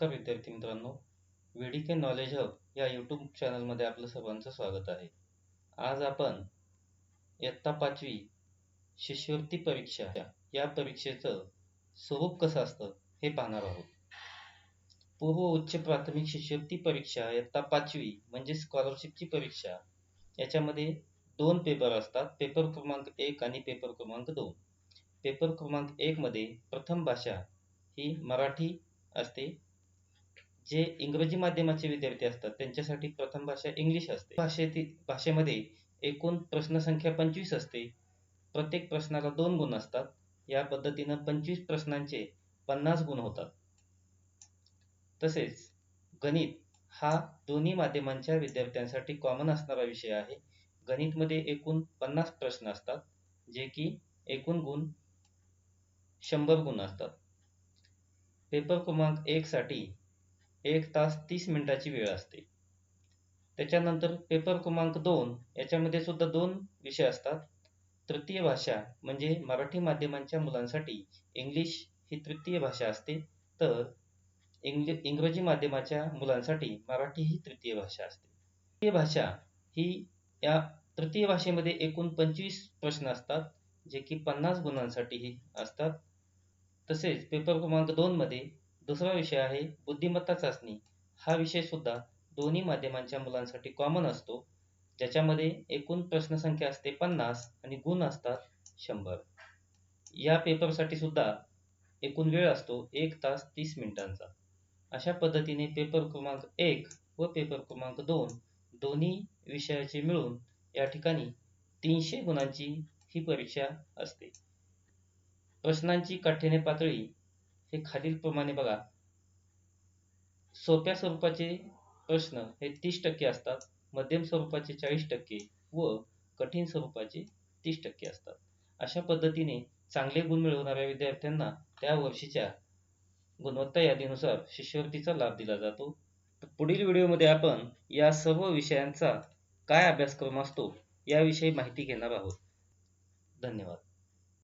नमस्कार विद्यार्थी मित्रांनो V D K knowledge hub या यूट्यूब चॅनलमध्ये आपलं सर्वांचं स्वागत आहे. आज आपण इयत्ता पाचवी शिष्यवृत्ती परीक्षा या परीक्षेचं स्वरूप कसं असतं हे पाहणार आहोत. पूर्व उच्च प्राथमिक शिष्यवृत्ती परीक्षा इयत्ता पाचवी म्हणजे स्कॉलरशिपची परीक्षा. याच्यामध्ये दोन पेपर असतात पेपर क्रमांक एक आणि पेपर क्रमांक दोन. पेपर क्रमांक एकमध्ये प्रथम भाषा ही मराठी असते जे इंग्रजी माध्यमाचे विद्यार्थी असतात त्यांच्यासाठी प्रथम भाषा इंग्लिश असते. भाषेतील भाषेमध्ये एकूण प्रश्नसंख्या पंचवीस असते. प्रत्येक प्रश्नाला दोन गुण असतात. या पद्धतीनं पंचवीस प्रश्नांचे पन्नास गुण होतात. तसेच गणित हा दोन्ही माध्यमांच्या विद्यार्थ्यांसाठी कॉमन असणारा विषय आहे. गणितमध्ये एकूण पन्नास प्रश्न असतात जे की एकूण गुण शंभर गुण असतात. पेपर क्रमांक एकसाठी एक तास तीस मिनिटाची वेळ असते. त्याच्यानंतर पेपर क्रमांक दोन याच्यामध्ये सुद्धा दोन विषय असतात. तृतीय भाषा म्हणजे मराठी माध्यमांच्या मुलांसाठी इंग्लिश ही तृतीय भाषा असते. तर इंग्ल इंग्रजी माध्यमाच्या मुलांसाठी मराठी ही तृतीय भाषा असते. तृतीय भाषा ही या तृतीय भाषेमध्ये एकूण पंचवीस प्रश्न असतात जे की पन्नास गुणांसाठी असतात. तसेच पेपर क्रमांक दोनमध्ये दुसरा विषय आहे बुद्धिमत्ता चाचणी. हा विषय सुद्धा दोन्ही माध्यमांच्या मुलांसाठी कॉमन असतो ज्याच्यामध्ये एकूण प्रश्नसंख्या असते पन्नास आणि गुण असतात शंभर. या पेपरसाठी सुद्धा एकूण वेळ असतो एक तास तीस मिनिटांचा. अशा पद्धतीने पेपर क्रमांक एक व पेपर क्रमांक दोन दोन्ही विषयाचे मिळून या ठिकाणी तीनशे गुणांची ही परीक्षा असते. प्रश्नांची काठीण्य पातळी हे खालीलप्रमाणे बघा. सोप्या स्वरूपाचे प्रश्न हे तीस टक्के असतात. मध्यम स्वरूपाचे चाळीस टक्के व कठीण स्वरूपाचे तीस टक्के असतात. अशा पद्धतीने चांगले गुण मिळवणाऱ्या विद्यार्थ्यांना त्या वर्षीच्या गुणवत्ता यादीनुसार शिष्यवृत्तीचा लाभ दिला जातो. पुढील व्हिडिओमध्ये आपण या सर्व विषयांचा काय अभ्यासक्रम असतो याविषयी माहिती घेणार आहोत. धन्यवाद.